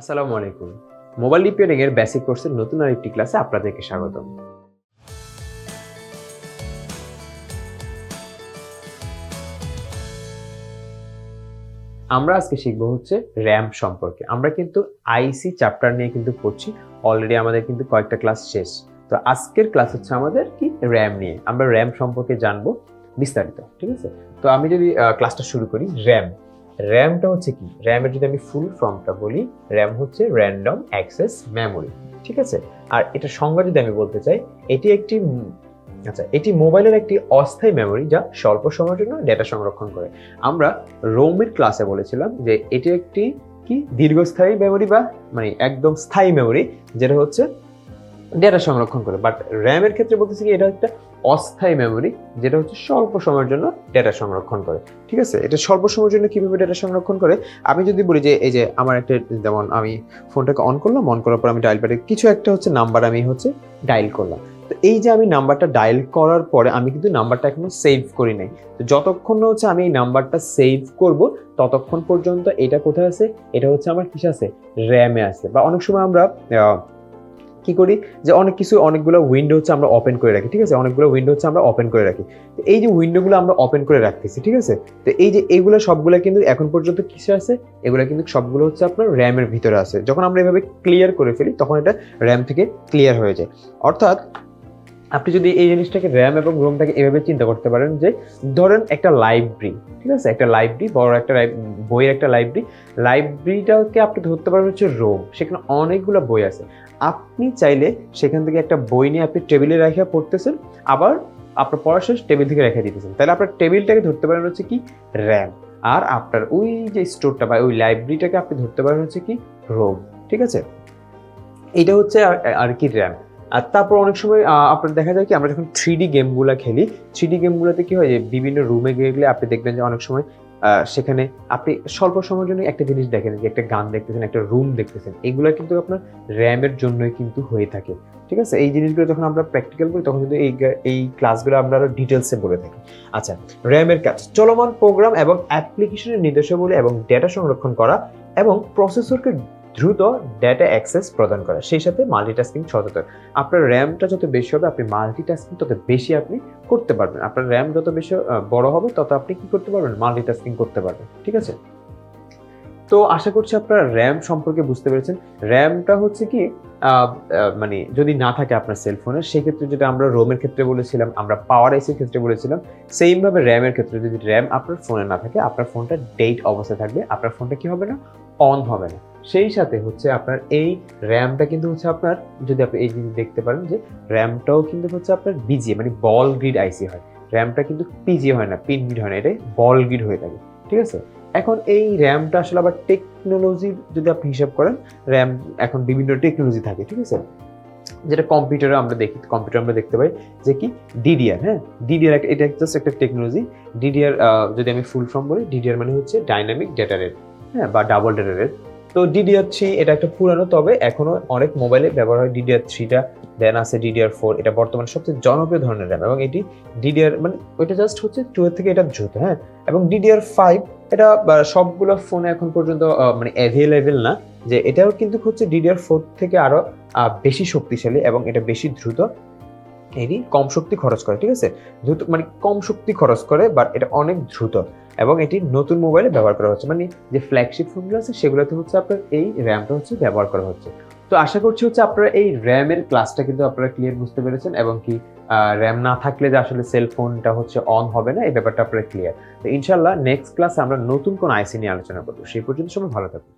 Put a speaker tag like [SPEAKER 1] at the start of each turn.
[SPEAKER 1] আসসালামু আলাইকুম। Mobile repairing এর বেসিক কোর্সের নতুন আরেকটি ক্লাসে আপনাদেরকে স্বাগতম। আমরা আজকে শিখব হচ্ছে র্যাম সম্পর্কে। আমরা কিন্তু আইসি চ্যাপ্টার নিয়ে কিন্তু পড়ছি অলরেডি আমাদের কিন্তু কয়েকটা ক্লাস শেষ। তো আজকের ক্লাস হচ্ছে আমাদের কি? র্যাম নিয়ে। আমরা র্যাম সম্পর্কে জানব বিস্তারিত, ঠিক আছে? তো আমি যদি ক্লাসটা শুরু করি, র্যাম। র্যামটা হচ্ছে কি? র্যামের যদি আমি ফুল ফর্মটা বলি র্যাম হচ্ছে র্যান্ডম অ্যাক্সেস মেমোরি ঠিক আছে? আর এটা সংজ্ঞা যদি আমি বলতে চাই, এটি একটি আচ্ছা এটি মোবাইলের একটি অস্থায়ী মেমোরি যা স্বল্প সময়ের জন্য ডেটা সংরক্ষণ করে। আমরা রোমের ক্লাসে বলেছিলাম যে এটি একটি কি? দীর্ঘস্থায়ী মেমোরি বা মানে একদম স্থায়ী মেমোরি যেটা হচ্ছে ডেটা সংরক্ষণ করে। বাট র্যামের ক্ষেত্রে বলতেছি কি, এটা একটা অস্থায়ী মেমোরি যেটা হচ্ছে স্বল্প সময়ের জন্য ডেটা সংরক্ষণ করে। ঠিক আছে? এটা স্বল্প সময়ের জন্য কীভাবে ডেটা সংরক্ষণ করে? আমি যদি বলি যে, এই যে আমার একটা, যেমন আমি ফোনটাকে অন করলাম অন করার পর আমি ডায়াল প্যাডে কিছু একটা হচ্ছে নাম্বার আমি হচ্ছে ডায়াল করলাম। তো এই যে আমি নাম্বারটা ডায়াল করার পরে আমি কিন্তু নাম্বারটা এখনও সেভ করি নাই। তো যতক্ষণ না হচ্ছে আমি এই নাম্বারটা সেভ করব, ততক্ষণ পর্যন্ত এটা কোথায় আছে? এটা হচ্ছে আমার কিসে আছে? র্যামে আছে। বা অনেক সময় আমরা কি করি? যে অনেক কিছু, অনেকগুলো উইন্ডো হচ্ছে আমরা ওপেন করে রাখি, ঠিক আছে? অনেকগুলো উইন্ডো হচ্ছে আমরা ওপেন করে রাখি। তো এই যে উইন্ডোগুলো আমরা ওপেন করে রাখতেছি, ঠিক আছে? তো এই যে এইগুলো সবগুলো কিন্তু এখন পর্যন্ত কিসে আছে? এগুলো কিন্তু সবগুলো হচ্ছে আপনার র্যামের ভিতরে আছে। যখন আমরা এভাবে ক্লিয়ার করে ফেলি, তখন এটা র্যাম থেকে ক্লিয়ার হয়ে যায়। অর্থাৎ, আপনি যদি এই জিনিসটাকে র্যাম এবং রোমটাকে এভাবে চিন্তা করতে পারেন যে, ধরেন একটা লাইব্রেরি ঠিক আছে? একটা লাইব্রেরি বড় একটা বইয়ের একটা লাইব্রেরি লাইব্রেরিটাকে আপনি ধরতে পারবেন হচ্ছে রোম সেখানে অনেকগুলো বই আছে। আপনি চাইলে সেখান থেকে একটা বই নিয়ে আপনি টেবিলে রেখে পড়তেছেন, আবার আপনার পড়া শেষ টেবিল থেকে রেখে দিতেছেন। তাহলে আপনার টেবিলটাকে ধরতে পারেন হচ্ছে কি র্যাম আর আপনার ওই যে স্টোরটা বা ওই লাইব্রেরিটাকে আপনি ধরতে পারেন হচ্ছে কি রোম ঠিক আছে? এটা হচ্ছে আর- কি র্যাম আর তারপর অনেক সময় আপনার দেখা যায় কি আমরা যখন থ্রি ডি গেমগুলো খেলি থ্রি ডি গেমগুলোতে কি হয় যে বিভিন্ন রুমে গেলে আপনি দেখবেন যে অনেক সময় সেখানে আপনি স্বল্প সময়ের জন্য একটা জিনিস দেখেন, যে একটা গান দেখতেছেন, একটা রুম দেখতেছেন, এগুলো কিন্তু আপনার র্যামের জন্যই কিন্তু হয়ে থাকে। ঠিক আছে? এই জিনিসগুলো যখন আমরা প্র্যাকটিক্যাল করি, তখন কিন্তু এই এই ক্লাসগুলো আমরা আরও ডিটেলসে বলে থাকি। আচ্ছা র্যামের কাজ, চলমান প্রোগ্রাম এবং অ্যাপ্লিকেশনের নির্দেশাবলী এবং ডেটা সংরক্ষণ করা এবং প্রসেসরকে দ্রুত ডেটা অ্যাক্সেস প্রদান করা, সেই সাথে মাল্টিটাস্কিং সচেতন। আপনার র্যামটা যত বেশি হবে, আপনি মাল্টিটাস্কিং তত বেশি আপনি করতে পারবেন। আপনার র্যাম যত বেশি বড় হবে, তত আপনি কি করতে পারবেন? মাল্টিটাস্কিং করতে পারবেন, ঠিক আছে? তো আশা করছি আপনারা র্যাম সম্পর্কে বুঝতে পেরেছেন। র্যামটা হচ্ছে কি মানে যদি না থাকে আপনার সেলফোনে সেক্ষেত্রে যেটা আমরা রোমের ক্ষেত্রে বলেছিলাম, আমরা পাওয়ার এসির ক্ষেত্রে বলেছিলাম সেইমভাবে র্যামের ক্ষেত্রে যদি র্যাম আপনার ফোনে না থাকে, আপনার ফোনটা ডেট অবস্থায় থাকবে। আপনার ফোনটা কি হবে না? অন হবে না। সেই সাথে হচ্ছে আপনার এই র্যামটা কিন্তু হচ্ছে আপনার, যদি আপনি এই জিনিস দেখতে পারেন যে র্যামটাও কিন্তু হচ্ছে আপনার বিজিএ মানে বল গ্রিড আইসি হয়। র্যামটা কিন্তু পিজি হয় না পিন গ্রিড হয় না, এটাই বল গ্রিড হয়ে থাকে, ঠিক আছে? এখন এই র্যামটা আসলে আবার টেকনোলজি যদি আপনি হিসাব করেন, র্যাম এখন বিভিন্ন টেকনোলজি থাকে, ঠিক আছে? যেটা কম্পিউটারে আমরা দেখি কম্পিউটার আমরা দেখতে পাই যে কি? ডিডিআর হ্যাঁ? ডিডিআর এটা জাস্ট একটা টেকনোলজি ডিডিআর যদি আমি ফুল ফর্ম বলি ডিডিআর মানে হচ্ছে ডাইনামিক ডেটা রেট হ্যাঁ? বা ডাবল ডেটা রেট তো ডিডিআর থ্রি এটা একটা পুরানো তবে এখনও অনেক মোবাইলে ব্যবহার হয় ডিডিআর থ্রিটা দেন আছে ডিডিআর ফোর এটা বর্তমানে সবচেয়ে জনপ্রিয় ধরনের র্যাম এবং এটি ডিডিআর মানে ওইটা জাস্ট হচ্ছে টু এর থেকে এটা দ্রুত হ্যাঁ? এবং ডিডিআর ফাইভ এটা সবগুলো ফোনে এখন পর্যন্ত মানে অ্যাভেলেবেল না যে এটাও কিন্তু হচ্ছে ডিডিআর ফোর থেকে আরও আহ, বেশি শক্তিশালী এবং এটা বেশি দ্রুত এটি কম শক্তি খরচ করে, ঠিক আছে? দ্রুত মানে কম শক্তি খরচ করে বাট এটা অনেক দ্রুত। এবং এটি নতুন মোবাইলে ব্যবহার করা হচ্ছে। মানে যে ফ্ল্যাগশিপ ফোনগুলো আছে, সেগুলোতে হচ্ছে আপনার এই র্যামটা হচ্ছে ব্যবহার করা হচ্ছে। তো আশা করছি হচ্ছে আপনারা এই র্যামের ক্লাসটা কিন্তু আপনারা ক্লিয়ার বুঝতে পেরেছেন এবং কি র্যাম না থাকলে যে আসলে সেল ফোনটা হচ্ছে অন হবে না, এই ব্যাপারটা আপনারা ক্লিয়ার তো ইনশাল্লাহ নেক্সট ক্লাসে আমরা নতুন কোন আইসি নিয়ে আলোচনা করব। সেই পর্যন্ত সময় ভালো থাকুন।